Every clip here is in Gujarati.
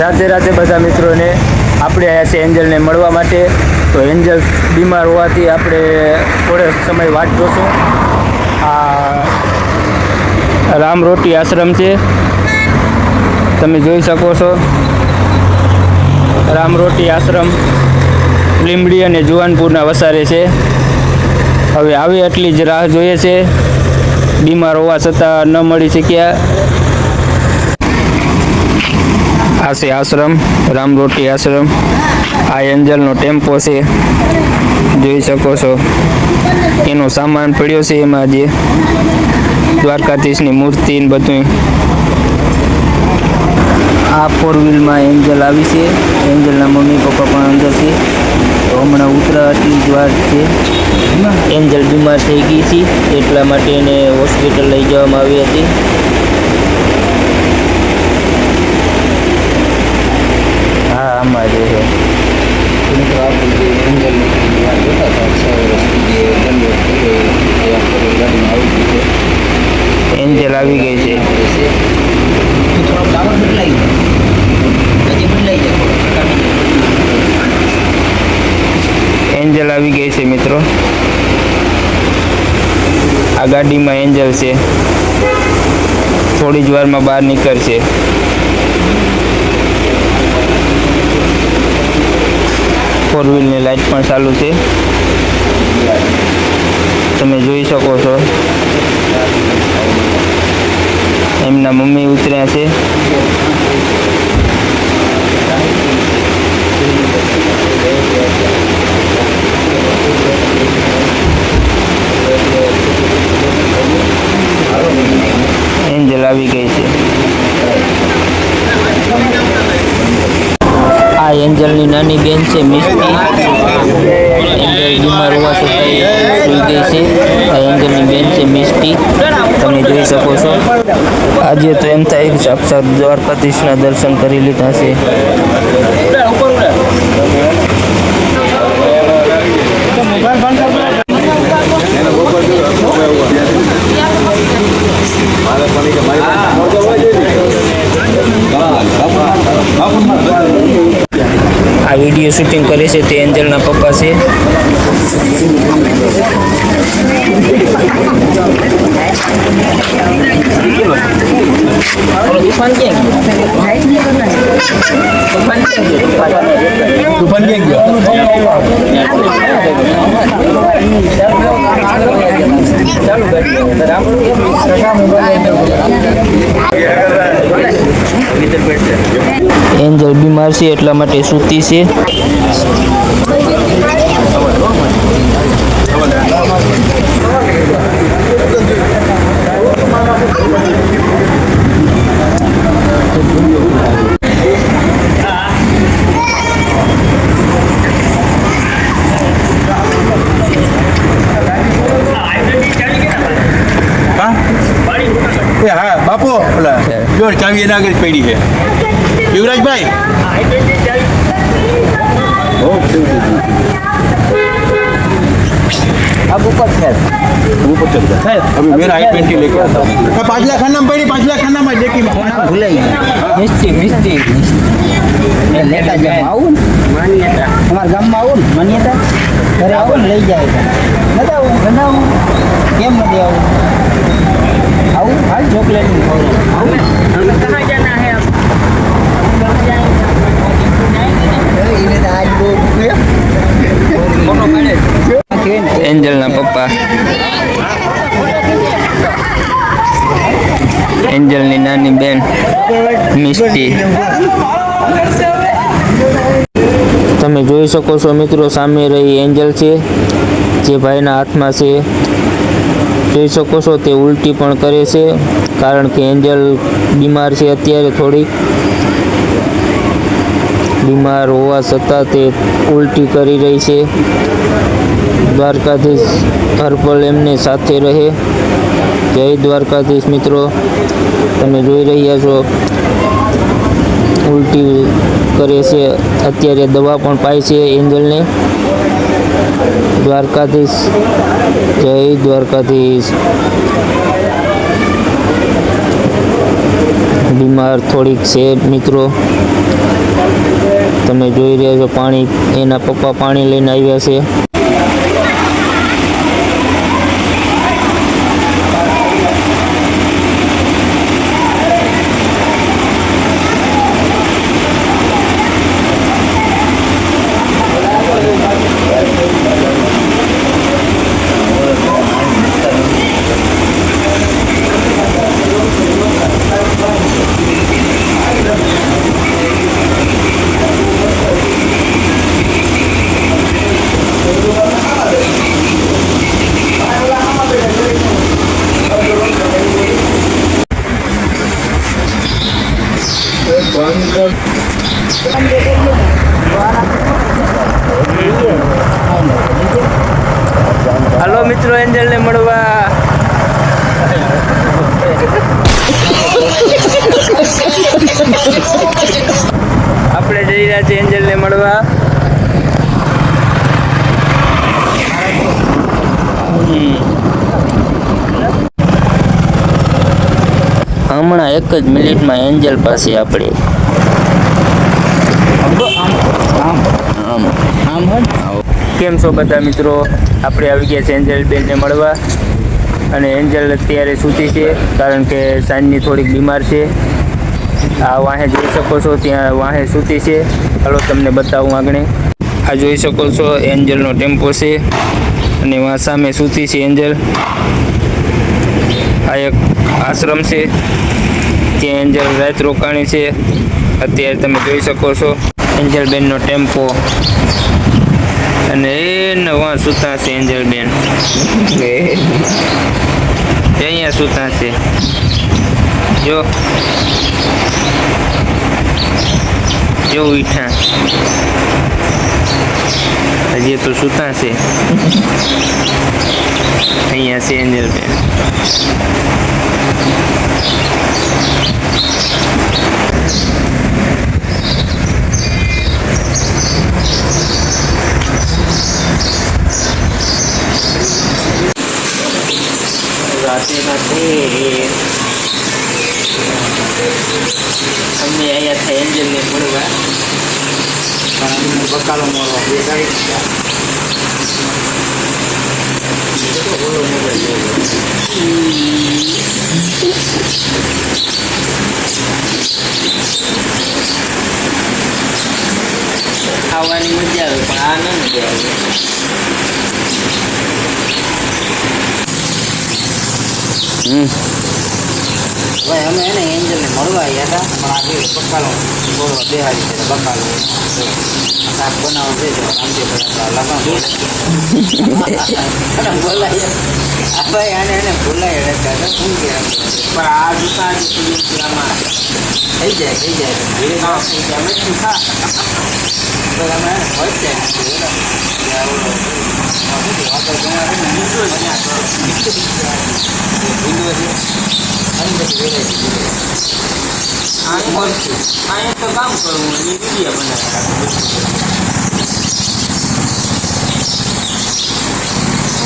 રાતે રાતે બધા મિત્રોને આપણે આવ્યા છે એન્જલને મળવા માટે. તો એન્જલ બીમાર હોવાથી આપણે થોડે સમય વાટ જોશું. આ રામ રોટી આશ્રમ છે. તમે જોઈ શકો છો. રામ રોટી આશ્રમ લીંબડી અને જુવાનપુરના વસારે છે. હવે આવી એટલી જ રાહ જોઈએ છે. બીમાર હોવા છતાં ન મળી શક્યા. આ છે આશ્રમ રામ રોટી આશ્રમ, આ એન્જલનો ટેમ્પો છે. જોઈ શકો છો. એનો સામાન પડ્યો છે એમાં જે દ્વારકાધીશની મૂર્તિ ને બધું આ ફોર વ્હીલમાં એન્જલ આવી છે. એન્જલના મમ્મી પપ્પા પણ અંદર છે. તો હમણાં ઉતરા દ્વાર વાર છે. એન્જલ બીમાર થઈ ગઈ છે. એટલા માટે એને હોસ્પિટલ લઈ જવામાં આવી હતી. હા આમાં જે છે મિત્રો આપણે જે એન્જલની વાત જોતા હતા છ વર્ષથી જે જનરેટ થઈ આપણે ગાડીમાં આવી ગઈ છે. એન્જલ આવી ગઈ છે થોડો ટાવર બદલાઈ ગયો હજી બદલાઈ જાય એન્જલ આવી ગઈ છે મિત્રો. આ ગાડીમાં એન્જલ છે. થોડી જ વારમાં બહાર નીકળશે. ફોર વ્હીલની લાઇટ પણ ચાલુ છે. તમે જોઈ શકો છો. એમના મમ્મી ઉતર્યા છે એન્જલ આવી ગઈ છે આ એન્જલની નાની બેન છે, મિસ્ટી. એન્જલ બીમાર હોવા છતાં સુઈ ગઈ છે. આ એન્જલની બેન છે, મિસ્ટી. તમે જોઈ શકો છો. આજે તો એમ થાય સાક્ષાત દ્વારકાધીશના દર્શન કરી લીધા છે આ વીડિયો શૂટિંગ કરે છે તે એન્જલના પપ્પા છે. તુફાન ક્યાં તુફાન ક્યાં ગયો એન્જલ બીમાર છે એટલા માટે સૂતી છે. ઓલા જો ચાવી એના આગળ જ પડી છે યુવરાજભાઈ अब ऊपर खैर ऊपर चल जा अभी मेरा आई ट्वेंटी लेके आता हूँ पाँचला खाना में पड़ी पाँचला खाना में लेकिन ભૂલાઈ ગયું મિસ્ટી મિસ્ટી એ લેતા જાવ આવું ને અમારા ગામમાં આવું ને માન્યતા ઘરે આવું ને લઈ જાય નથી આવું બનાવું કેમ નથી આવું આવું હાલ ચોકલેટ એન્જલના પપ્પા. એન્જલની નાની બેન, મિસ્ટી. તમે જોઈ શકો છો મિત્રો, સામે રહી એન્જલ છે, જે ભાઈના હાથમાં છે. જોઈ શકો છો તે ઉલટી પણ કરે છે, કારણ કે એન્જલ બીમાર છે અત્યારે થોડી બીમાર હોવા છતાં તે ઉલટી કરી રહી છે. દ્વારકાધીશ હરપલ એમને સાથે રહે. જય દ્વારકાધીશ મિત્રો. તમે જોઈ રહ્યા છો. ઉલટી કરે છે. અત્યારે દવા પણ પાય છે એન્જલને દ્વારકાધીશ. જય દ્વારકાધીશ. બીમાર થોડીક છે મિત્રો. તમે જોઈ રહ્યા છો પાણી એના પપ્પા પાણી લઈને આવ્યા છે. મિત્રો એન્જલને મળવા. આપણે જઈ રહ્યા છીએ એન્જલને મળવા. હમણાં એક જ મિનિટમાં એન્જલ પાસે આપણે આમ આમ હોય ને કેમ છો બધા મિત્રો? આપણે આવી ગયા છે એન્જલ બેનને મળવા. અને એન્જલ અત્યારે સૂતી છે, કારણ કે સાંજની થોડીક બીમાર છે. આ વાહે જોઈ શકો છો, ત્યાં વાહે સૂતી છે. ચાલો તમને બતાવું આગળ આ જોઈ શકો છો, એન્જલનો ટેમ્પો છે. અને વાં સામે સૂતી છે એન્જલ. આ એક આશ્રમ છે, ત્યાં એન્જલ રાત રોકાણી છે. અત્યારે તમે જોઈ શકો છો એન્જલ બેનનો ટેમ્પો. અને એ નવા સૂતા છે એન્જલ બેન એ અહીંયા સૂતા છે. જો. જો ઉઠા હજી તો સૂતા છે. અહીંયા છે એન્જલ બેન રાતે અમે અહીંયા થાય એન્જલને મળવા બકાલો મોરવા બેસાડી. ખાવાની મજા આવે, પણ આ મજા આવે હવે અમે એને એન્જલને મળવા આવ્યા હતા, પણ આજે બકાલો બોલવા બેહાડી છે બકાલો શાક બનાવો છે જો ભાઈ લગન બોલાય. ભાઈ આને એને બોલાય રહેતા હતા શું કે પણ આ thấy về cái về mình chỉ nó thì giờ mới chịu ha tôi làm ấy mới chèn chữ đó giờ rồi còn cái điều tôi cũng cái mình đưa vào nhà rồi mình cứ đi. Ra mình đưa anh có giờ này thì anh con anh tôi cảm tưởng những cái điểm mà này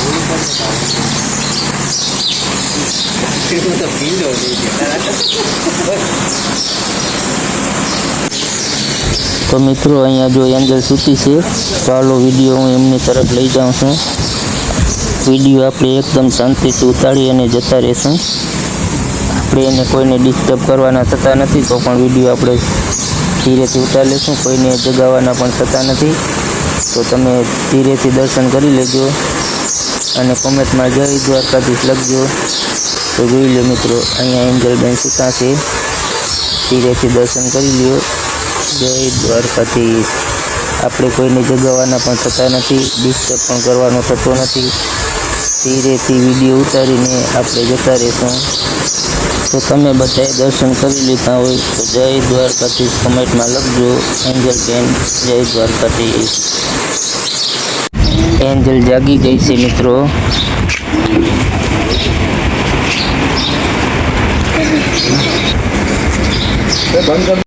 Hãy subscribe cho kênh તો મિત્રો, અહીંયા જો એન્જલ સૂતી છે ચાલો વીડિયો હું એમની તરફ લઈ જાઉં છું. વીડિયો આપણે એકદમ શાંતિથી ઉતારી અને જતા રહેશું. આપણે એને કોઈને ડિસ્ટર્બ કરવાના થતા નથી, તો પણ વીડિયો આપણે ધીરેથી ઉતારી લઈશું. કોઈને જગાવવાના પણ થતા નથી. તો તમે ધીરેથી દર્શન કરી લેજો અને કોમેન્ટમાં જય દ્વારકાધીશ લખજો. તો જોઈ લો મિત્રો, અહીંયા એન્જલ બેન સૂતા છે. ધીરેથી દર્શન કરી લ્યો. જય દ્વારકાધીશ. આપણે કોઈને જગાવવાના પણ થતા નથી ડિસ્ટર્બ પણ કરવાનો થતો નથી. ધીરેથી વીડિયો ઉતારીને આપણે જતા રહેશું. તો તમે બધાએ દર્શન કરી લીધા હોય તો જય દ્વારકાધીશ કમેન્ટમાં લખજો. એન્જલ બેન, જય દ્વારકાધીશ. એન્જલ જાગી ગઈ છે મિત્રો. Der Band